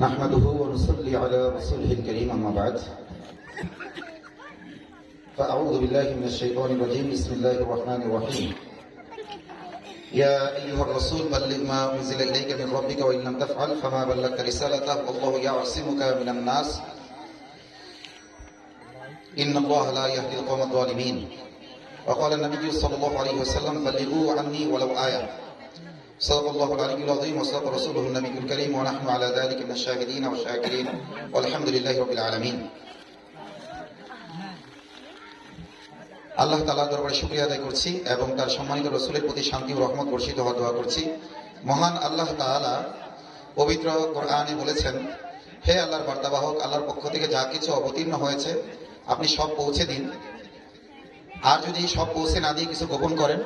نحمده ونصلي على رسوله الكريم أما بعد. فأعوذ بالله من الشيطان الرجيم. بسم الله الرحمن الرحيم. يا أيها الرسول بلغ ما أنزل إليك من ربك وإن لم تفعل فما بلغت رسالته. والله يعصمك من الناس. إن الله لا يهدي القوم الظالمين. وقال النبي صلى الله عليه وسلم بلغوا عني ولو آية. صدق الله العلي العظيم وصدق رسوله النبي الكريم ونحن على ذلك من الشاهدين والشاكرين والحمد لله رب العالمين আল্লাহ তালা দরবারে শুক্রিয়া আদায় করছি এবং তার সম্মানিত রসুলের প্রতি শান্তি ও রহমত বর্ষিত হওয়া দোয়া করছি মহান আল্লাহ তাআলা পবিত্র কোরআনে বলেছেন হে আল্লাহর বার্তাবাহক আল্লাহর পক্ষ থেকে যা কিছু অবতীর্ণ হয়েছে আপনি সব পৌঁছে দিন আর যদি সব পৌঁছে না দিয়ে কিছু গোপন করেন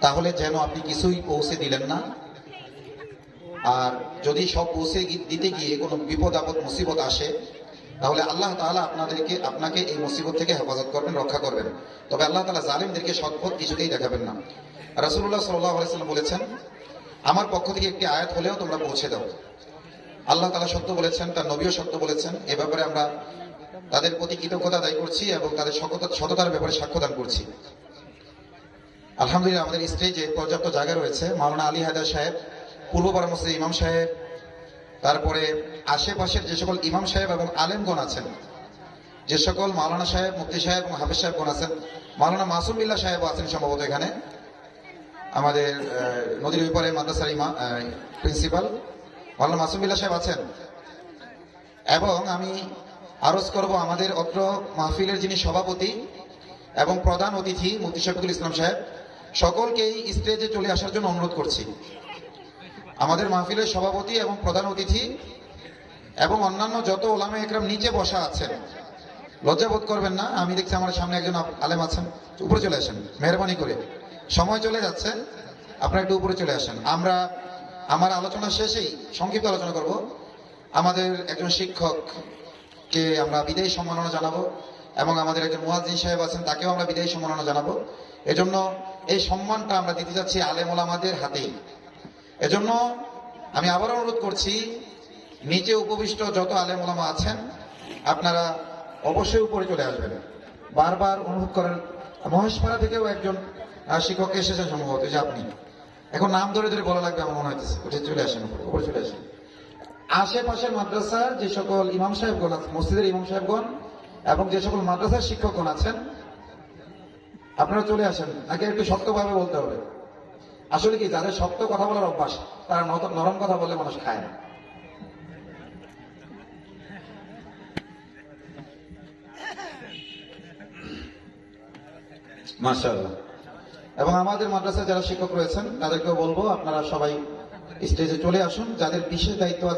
তাহলে যেন আপনি কিছুই পৌঁছে দিলেন না। আর যদি সব পৌঁছে দিতে গিয়ে কোনো বিপদ, আপদ, মুসিবত আসে, তাহলে আল্লাহ তাআলা আপনাদেরকে, আপনাকে এই মুসিবত থেকে হেফাজত করবেন, রক্ষা করবেন। তবে আল্লাহ তালা জালিমদেরকে সৎপথ কিছুতেই দেখাবেন না। আলাইহি সাল্লাম বলেছেন, আমার পক্ষ থেকে একটি আয়াত হলেও তোমরা পৌঁছে দাও। আল্লাহ তালা সত্য বলেছেন, তার নবীও সত্য বলেছেন। এ ব্যাপারে আমরা তাদের প্রতি কৃতজ্ঞতা আদায় করছি এবং তাদের সততার ব্যাপারে সাক্ষ্যদান করছি। আলহামদুলিল্লাহ, আমাদের স্টেজে পর্যাপ্ত জায়গা রয়েছে। মাওলানা আলী হায়দার সাহেব, পূর্বপাড়া মসজিদ ইমাম সাহেব, তারপরে আশেপাশের যে সকল ইমাম সাহেব এবং আলেমগণ আছেন, যে সকল মাওলানা সাহেব মুক্তি সাহেব এবং হাফেজ সাহেবগণ আছেন, মাওলানা মাসুম বিল্লাহ সাহেব আছেন সম্ভবত এখানে। আমাদের নদীর ওই পারে মাদ্রাসার ইমা প্রিন্সিপাল, মাওলানা মাসুম বিল্লাহ সাহেব আছেন। এবং আমি আরজ করব আমাদের অত্র মাহফিলের যিনি সভাপতি এবং প্রধান অতিথি, মুফতি শফিকুল ইসলাম সাহেব সকলকেই স্টেজে চলে আসার জন্য অনুরোধ করছি। আমাদের মাহফিলের সভাপতি এবং প্রধান অতিথি এবং অন্যান্য যত ওলামে একরাম নিচে বসা আছেন, লজ্জা বোধ করবেন না, আমি দেখছি আমার সামনে একজন আলেম আছেন। উপরে চলে আসেন, মেহরবানি করে। সময় চলে যাচ্ছে, আপনারা একটু উপরে চলে আসেন। আমরা, আমার আলোচনা শেষেই সংক্ষিপ্ত আলোচনা করব। আমাদের একজন শিক্ষককে আমরা বিদায়ী সম্মাননা জানাব। এবং আমাদের একজন মুয়াজ্জিন সাহেব আছেন তাকেও আমরা বিদায়ী সম্মাননা জানাব। এজন্য এই সম্মানটা আমরা দিতে যাচ্ছি আলেম ওলামাদের হাতেই। এজন্য আমি আবারও অনুরোধ করছি নিচে উপবিষ্ট যত আলেম ওলামা আছেন আপনারা অবশ্যই উপরে চলে আসবেন। বারবার অনুরোধ করেন মহেশপাড়া থেকেও একজন শিক্ষক এসেছেন সম্ভবত যে আপনি। এখন নাম ধরে ধরে বলা লাগবে আমার মনে হইতেছে। উঠে চলে আসেন উপরে, চলে আসেন। আশেপাশের মাদ্রাসার যে সকল ইমাম সাহেবগণ মসজিদের ইমাম সাহেবগণ এবং যে সকল মাদ্রাসার শিক্ষকগণ আছেন, আপনারা চলে আসেন। নাকি একটু শক্তভাবে বলতে হবে। আসলে কি, যাদের শক্ত কথা বলার অভ্যাস, তারা নরম কথা বললে মানুষ খায় না। মাশাআল্লাহ। এবং আমাদের মাদ্রাসায় যারা শিক্ষক রয়েছেন, তাদেরকেও বলব আপনারা সবাই স্টেজে চলে আসুন। যাদের বিশেষ দায়িত্ব আছে